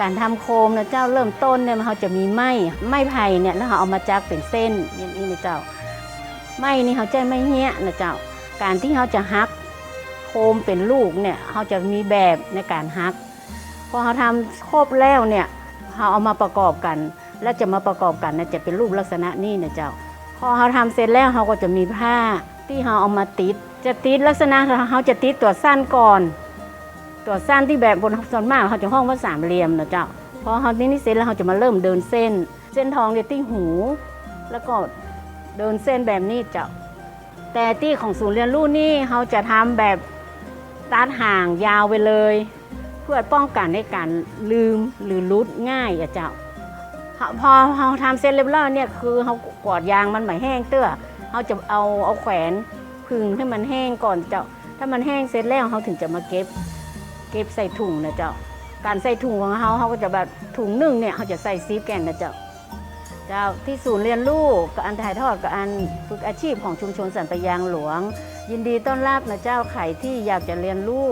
การทำโคมนะเจ้าเริ่มต้นเนี่ยเขาจะมีไม้ไม้ไผ่เนี่ยแล้วเขาเอามาจักเป็นเส้นนี่นี่นะเจ้าไม้นี่เขาใจไม่เหี้ยนะเจ้า การที่เขาจะฮักโคมเป็นลูกเนี่ยเขาจะมีแบบในการฮักพอเขาทำครบแล้วเนี่ยเขาเอามาประกอบกัน แล้วจะมาประกอบกันเนี่ยจะเป็นรูปลักษณะนี้นะเจ้า พอเขาทำเสร็จแล้วเขาก็จะมีผ้าที่เขาเอามาติด จะติดลักษณะเขาจะติดตัวสั้นก่อน ตัวสั้นที่แบบบนส่วนมากเขาจะห้องว่าสามเหลี่ยมนะเจ้าพอเขานี่นี่เสร็จแล้วเขาจะมาเริ่มเดินเส้น เส้นทองเนี่ยที่หู แล้วก็เดินเส้นแบบนี้เจ้าแต่ที่ของศูนย์เรียนรู้นี่เขาจะทำแบบตัดห่างยาวไปเลย เพื่อป้องกันในการลืมหรือรุดง่ายอะเจ้าพอเขาทำเสร็จเรียบร้อยเนี่ยคือเขากอดยางมันไม่แห้งเตื้อเขาจะเอาเอาแขวนพึงให้มันแห้งก่อนเจ้าถ้ามันแห้งเสร็จแล้วเขาถึงจะมาเก็บ เก็บใส่ถุงนะเจ้า การใส่ถุงของเขาเขาก็จะแบบถุงหนึ่งเนี่ยเขาจะใส่ซีฟแกนนะเจ้าเจ้าที่ศูนย์เรียนรู้กับอันถ่ายทอดกับอันฝึกอาชีพของชุมชนสันปยางหลวง ยินดีต้อนรับนะเจ้าใครที่อยากจะเรียนรู้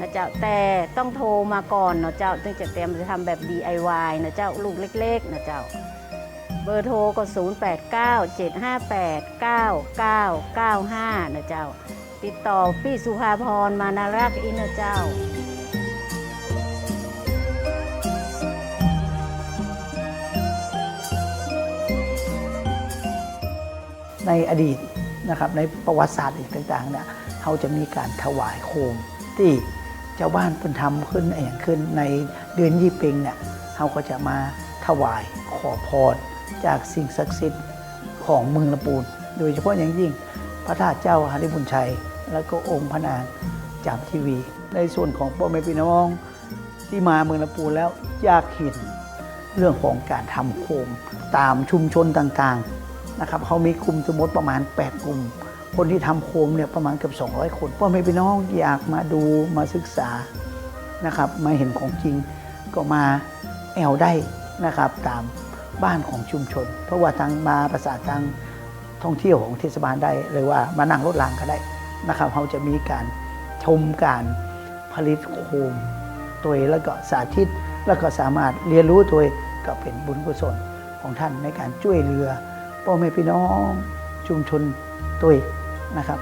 นะเจ้าแต่ต้องโทรมาก่อนนะเจ้าถึงจะเตรียมจะทำแบบ DIY นะเจ้าลูกเล็กๆนะเจ้าเบอร์โทรก็ 0 8 9 7 5 8 9 9 9 5 นะเจ้า ติดต่อพี่สุภาพรมานารักอินเจ้า ในอดีตนะครับในประวัติศาสตร์อีกต่างๆเนี่ยเขาจะมีการถวายโคมที่เจ้าบ้านเพิ่นทำขึ้นเองขึ้นในเดือนยี่เปงเนี่ยเขาก็จะมาถวายขอพรจากสิ่งศักดิ์สิทธิ์ของเมืองลำปูน โดยเฉพาะอย่างยิ่งพระธาตุเจ้าหาริบุญชัย และก็องค์พระนางจามทีวี ในส่วนของพ่อแม่พี่น้องที่มาเมืองลำปูนแล้วยากเห็นเรื่องของการทำโคมตามชุมชนต่างๆนะครับเขามีกลุ่มสมมติประมาณ 8 กลุ่ม คนที่ทำโคมเนี่ยประมาณเกือบ200 คนพ่อแม่พี่น้องอยากมาดูมาศึกษานะครับมาเห็นของจริงก็มาแอวได้นะครับตามบ้านของชุมชน เพราะว่าทางมาประสาททางท่องเที่ยวของเทศบาลได้หรือว่ามานั่งรถรางก็ได้ นะครับเขาจะมีการชมการผลิตโคมตัวเองแล้วก็สาธิตแล้วก็สามารถเรียนรู้ตัวเองก็เป็นบุญกุศลของท่านในการช่วยเรือพ่อแม่พี่น้องชุมชนตัวเองนะครับ